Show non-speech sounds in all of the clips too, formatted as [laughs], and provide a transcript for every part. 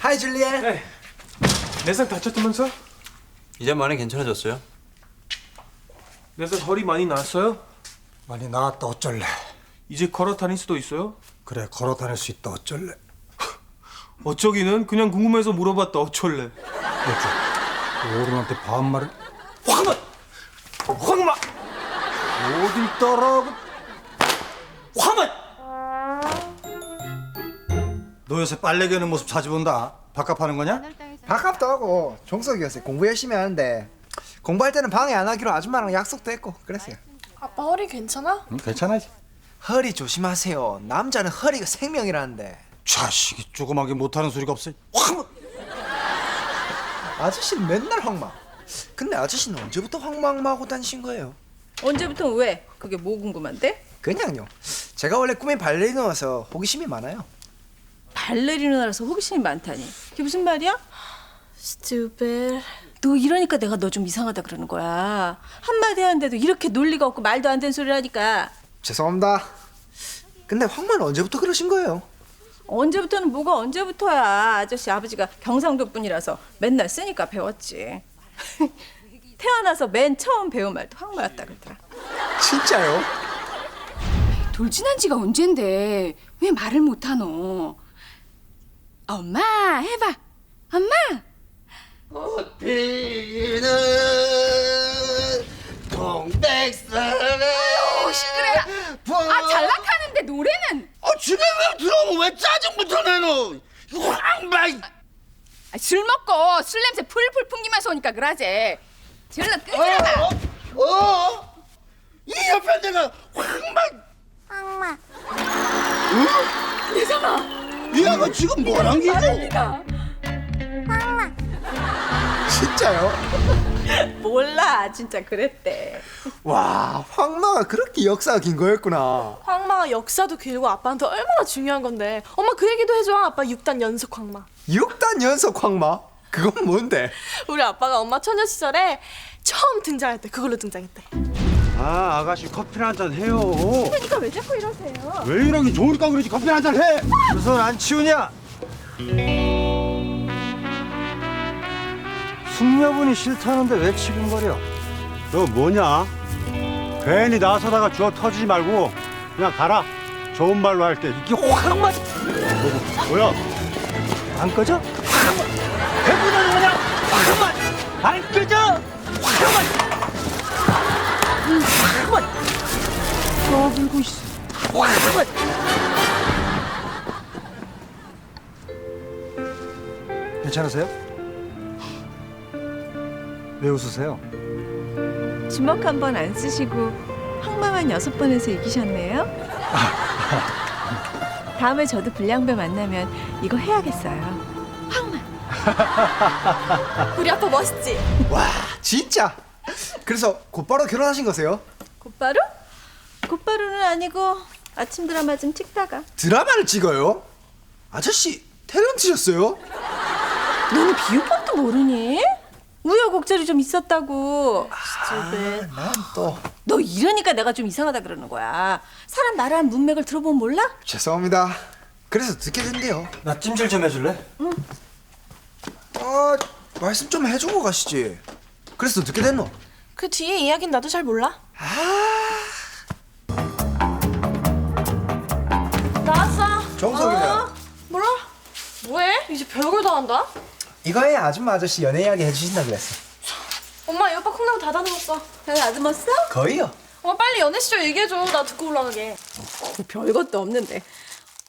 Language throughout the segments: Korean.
하이 줄리엣. 네. 내상 다쳤다면서? 이제 많이 괜찮아졌어요. 내상 허리 많이 나았어요? 많이 나았다 어쩔래. 이제 걸어 다닐 수도 있어요? 그래 걸어 다닐 수 있다 어쩔래. [laughs] 어쩌기는 그냥 궁금해서 물어봤다 어쩔래 어째? 어른한테 반말을 황마! 황마! 어딜 따라하고? 황마! 너 요새 빨래 개는 모습 자주 본다. 밥값 하는 거냐? 밥값도 하고 종석이 요새 공부 열심히 하는데 공부할 때는 방해 안 하기로 아줌마랑 약속도 했고 그랬어요. 아빠 허리 괜찮아? 응, 괜찮아지. 허리 조심하세요. 남자는 허리가 생명이라는데. 자식이 조그맣게 못하는 소리가 없어. 확! 아저씨는 맨날 황망. 근데 아저씨는 언제부터 황망하고 다니신 거예요? 언제부터 왜? 그게 뭐 궁금한데? 그냥요. 제가 원래 꿈이 발레리노여서 호기심이 많아요. 발레리노라서 호기심이 많다니. 그게 무슨 말이야? 스튜벨. 너 이러니까 내가 너 좀 이상하다 그러는 거야. 한마디 하는데도 이렇게 논리가 없고 말도 안 되는 소리를 하니까 죄송합니다. 근데 황망은 언제부터 그러신 거예요? 언제부터는 뭐가 언제부터야. 아저씨 아버지가 경상도 분이라서 맨날 쓰니까 배웠지. [laughs] 태어나서 맨 처음 배운 말도 황마였다 그러더라. 진짜요? 돌진한 지가 언젠데 왜 말을 못하노? 엄마 해봐. 엄마. 오 시끄러라 아 잘락하는데 노래는? 아 집에 왜 들어오면 왜 짜증부터 내노? 이거 황발 아, 술 먹고 술 냄새 풀풀 풍기면서 오니까 그러지. 질러 끄지라 어? 어? 이 옆에 내가 황발 황마. 응? 내상아 얘가 지금 뭐란 기죠? 진짜요? 몰라 진짜 그랬대. 와 황망가 그렇게 역사가 긴 거였구나. 황마가 역사도 길고 아빠한테 얼마나 중요한 건데. 엄마 그 얘기도 해줘. 아빠 6단 연속 황마. 6단 연속 황마? 그건 뭔데? 우리 아빠가 엄마 처녀 시절에 처음 등장할 때 그걸로 등장했대. 아 아가씨 커피 한잔 해요 그러니까 왜 자꾸 이러세요? 왜 이러기 좋으니까 그러지 커피 한잔 해 무슨 안 치우냐? 숙녀분이 싫다는데 왜 치근거려? 너 뭐냐? 괜히 나서다가 주워 터지지 말고 그냥 가라 좋은 말로 할 때 이게 확 맞... 뭐, 뭐야? 안 꺼져? 해보는 거냐? 확 맞... 안 껴져! 확 맞... 확 떠들고 있어 확 맞... 괜찮으세요? 왜 웃으세요? 주먹 한 번 안 쓰시고 황마만 여섯 번에서 이기셨네요. 다음에 저도 불량배 만나면 이거 해야겠어요. 우리 아빠 멋있지? 와 진짜. 그래서 곧바로 결혼하신 거세요? 곧바로? 곧바로는 아니고 아침 드라마 좀 찍다가 드라마를 찍어요? 아저씨 탤런트셨어요? 너는 비유법도 모르니? 우여곡절이 좀 있었다고. 난또 너 이러니까 내가 좀 이상하다 그러는 거야. 사람 말하는 문맥을 들어보면 몰라? 죄송합니다. 그래서 듣게 된대요. 나 찜질 좀 해줄래? 아 말씀 좀 해주고 가시지. 그래서 듣게 됐노? 그 뒤에 이야기는 나도 잘 몰라. 나 정석이네. 어, 몰라? 뭐해? 이제 별걸 다 한다? 이거에 아줌마 아저씨 연애 이야기 해주신다 그랬어. 엄마 이 오빠 콩나물 다 다듬었어. 다 아듬었어? 거의요. 엄마 빨리 연애 시절 얘기해줘. 나 듣고 올라가게. 별것도 없는데.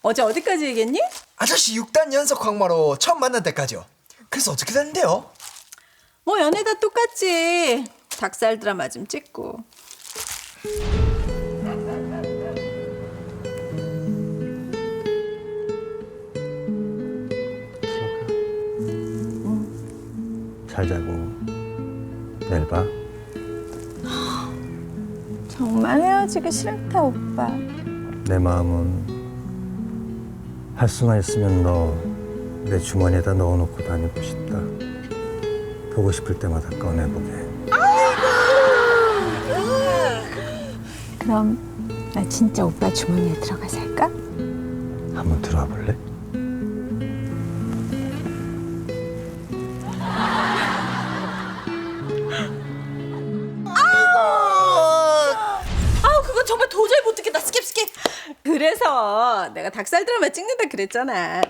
어제 어디까지 얘기했니? 아저씨 6단 연속 황마로 처음 만난 때까지요. 그래서 어떻게 됐는데요? 뭐 연애 다 똑같지. 닭살 드라마 좀 찍고. 잘 자고 내일 봐. 정말 헤어지기 싫다 오빠. 내 마음은 할 수만 있으면 너 내 주머니에다 넣어놓고 다니고 싶다. 보고 싶을 때마다 꺼내보게. 그럼 나 진짜 오빠 주머니에 들어가서 할까? 한번 들어와 볼래? 그래서 내가 닭살 드라마 찍는다 그랬잖아.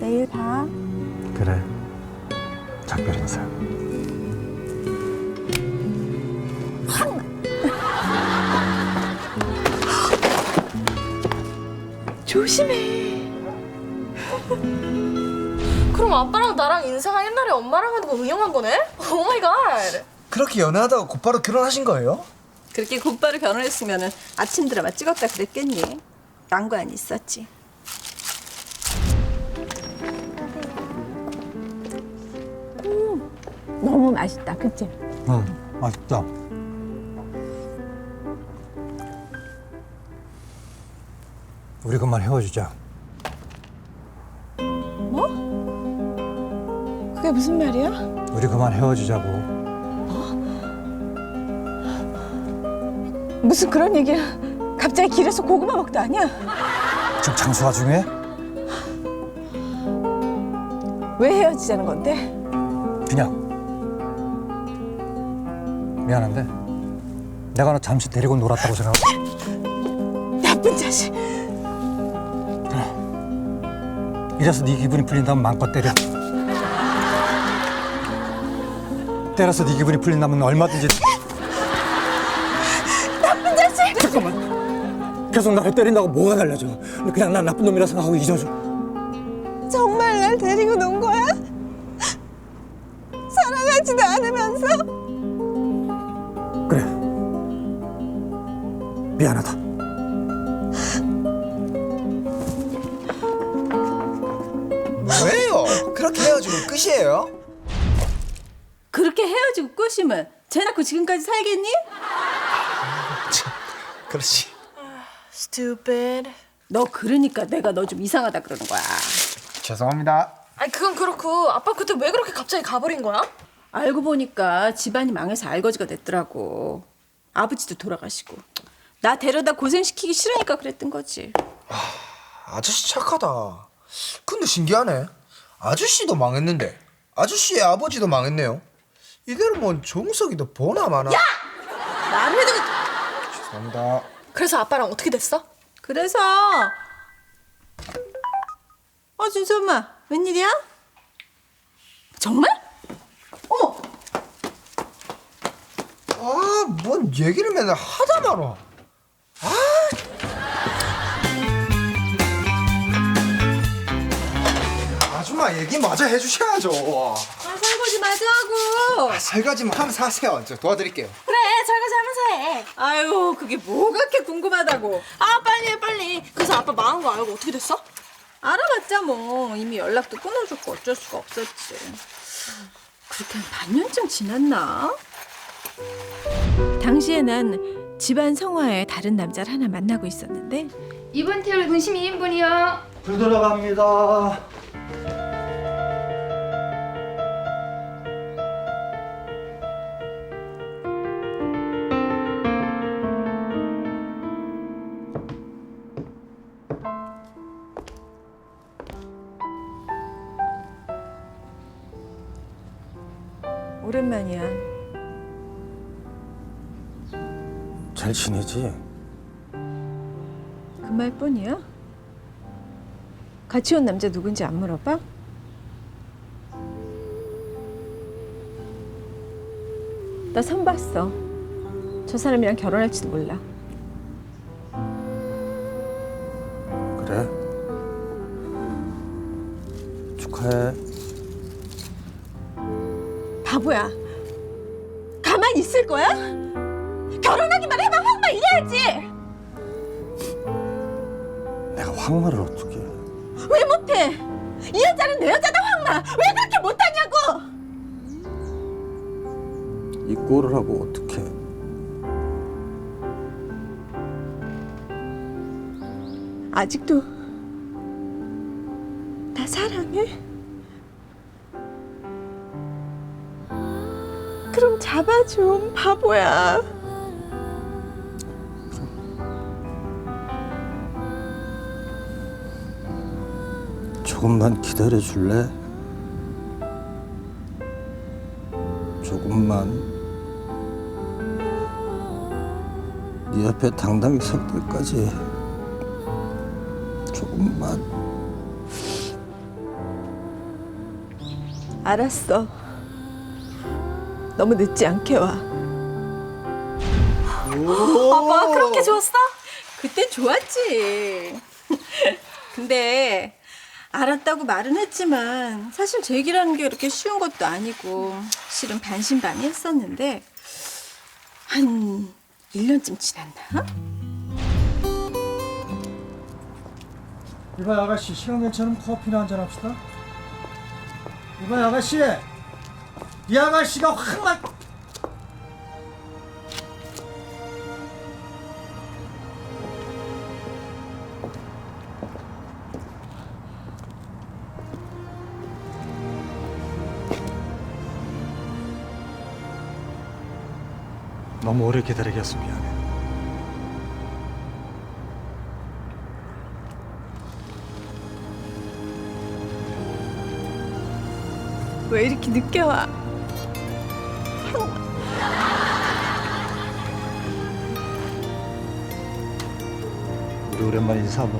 내일 봐. 그래. 작별 인사. [laughs] 조심해. 그럼 아빠랑 나랑 인사가 옛날에 엄마랑 하는 거 응용한 거네? 오 마이 갓. 그렇게 연애하다가 곧바로 결혼하신 거예요? 그렇게 곧바로 결혼했으면 아침 드라마 찍었다 그랬겠니? 난관 있었지. 음, 너무 맛있다, 그치? 응, 맛있다. 우리 그만 헤어지자. 그게 무슨 말이야? 우리 그만 헤어지자고. 무슨 그런 얘기야? 갑자기 길에서 고구마 먹다 아니야? 지금 장수가 중에? 왜 헤어지자는 건데? 그냥. 미안한데. 내가 너 잠시 데리고 놀았다고 생각하고. 나쁜 자식. 이래서 네 기분이 풀린다면 마음껏 때려. 때려서 네 기분이 풀린다면 얼마든지. 잠깐만. 계속 나를 때린다고 뭐가 달라져? 그냥 난 나쁜 놈이라 생각하고 잊어줘. 정말 날 데리고 논 거야? 사랑하지도 않으면서? 그래. 미안하다. 왜요? 그렇게 헤어지고 끝이에요? 그렇게 헤어지고 꼬시면 쟤 낳고 지금까지 살겠니? 그렇지. Stupid. 너 그러니까 내가 너 좀 이상하다 그러는 거야. 죄송합니다. 아니 그건 그렇고 아빠 그때 왜 그렇게 갑자기 가버린 거야? 알고 보니까 집안이 망해서 알거지가 됐더라고. 아버지도 돌아가시고. 나 데려다 고생시키기 싫으니까 그랬던 거지. 아저씨 착하다. 근데 신기하네. 아저씨도 망했는데 아저씨의 아버지도 망했네요. 이대로면 정석이도 보나 마나. 야! 나를 해 도 죄송합니다. 그래서 아빠랑 어떻게 됐어? 그래서 어 준수 엄마 웬일이야? 정말? 어머 아, 뭔 얘기를 맨날 하다 말아. 아. 아줌마 얘기 마저 해주셔야죠. 아, 설거지 마저 하고 설거지 뭐 하면 사세요. 저 도와드릴게요. 그래 설거지 하면서 해. 아유 그게 뭐가 그렇게 궁금하다고 아 빨리 해 빨리. 그래서 아빠 망한 거 알고 어떻게 됐어? 알아봤자 뭐 이미 연락도 끊어줬고 어쩔 수가 없었지 그렇게 한 반년쯤 지났나? 당시에 난 집안 성화에 다른 남자를 하나 만나고 있었는데 이번 태울 등심 2인분이요. 불 들어갑니다. 오랜만이야 잘 지내지? 그 말뿐이야? 같이 온 남자 누군지 안 물어봐? 나 선 봤어. 저 사람이랑 결혼할지도 몰라. 그래. 축하해. 바보야. 가만히 있을 거야? 결혼하기만 해봐 황마 이래야지. 내가 황마를 어떻게 해? 왜 못해? 이 여자는 내 여자다 황마. 왜 그렇게 못하냐고? 이 꼴을 하고 어떻게 해? 아직도 나 사랑해? 그럼 잡아줘, 바보야. 조금만 기다려 줄래? 조금만. 네 옆에 당당히 설 때까지 조금만 알았어. 너무 늦지 않게 와. 아빠 그렇게 좋았어? 그때 좋았지. 근데 알았다고 말은 했지만 사실 제 얘기라는 게 그렇게 쉬운 것도 아니고 실은 반신반의했었는데 한 1년쯤 지났나? 이봐 아가씨 시간 괜찮으면 커피나 한잔 합시다 이봐 아가씨 이 아가씨가 확 막... 너무 오래 기다리게 해서 미안해 왜 이렇게 늦게 와? 오랜만에 인사 한번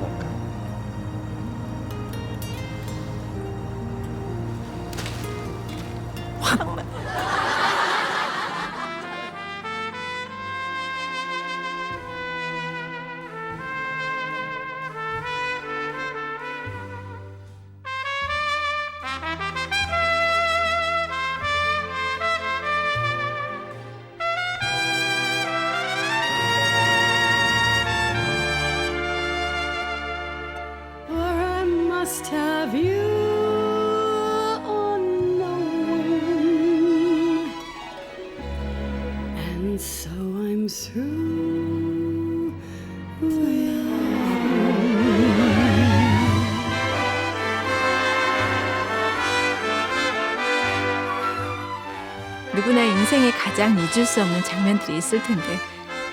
누구나 인생에 가장 잊을 수 없는 장면들이 있을 텐데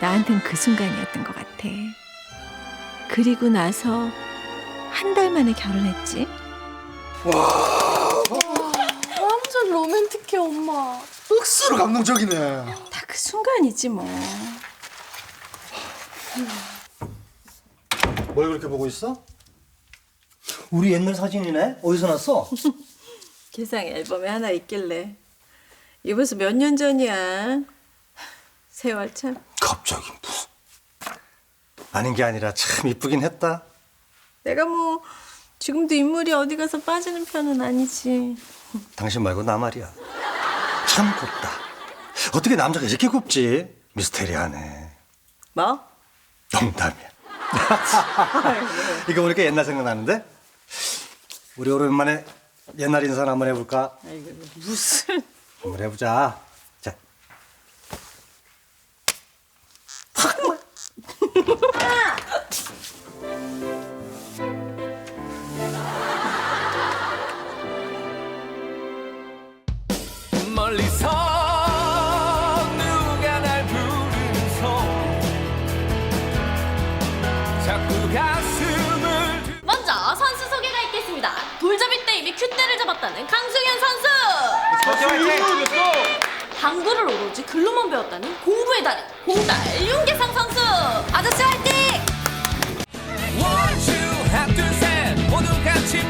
나한텐 그 순간이었던 것 같아. 그리고 나서 한 달 만에 결혼했지. 완전 로맨틱해 엄마. 억수로 감동적이네 다 그 순간이지 뭐. 뭘 그렇게 보고 있어? 우리 옛날 사진이네? 어디서 났어? [laughs] 계상 앨범에 하나 있길래. 이 벌써 몇 년 전이야. 세월 참. 갑자기 무슨 아닌 게 아니라 참 이쁘긴 했다 내가 뭐 지금도 인물이 어디 가서 빠지는 편은 아니지. 당신 말고 나 말이야 참 곱다 어떻게 남자가 이렇게 곱지? 미스테리하네 뭐? 농담이야 [laughs] 이거 보니까 옛날 생각나는데 우리 오랜만에 옛날 인사나 한번 해볼까? 무슨? 한번 해보자 먼저 선수 소개가 있겠습니다. 돌잡이 때 이미 큐대를 잡았다는 강승현 선수. 당구를 오로지 글로만 배웠다는 공부의 달인 공달 윤계상 선수. 아저씨 화이팅! One, two, 하나, 둘, 셋 모두 같이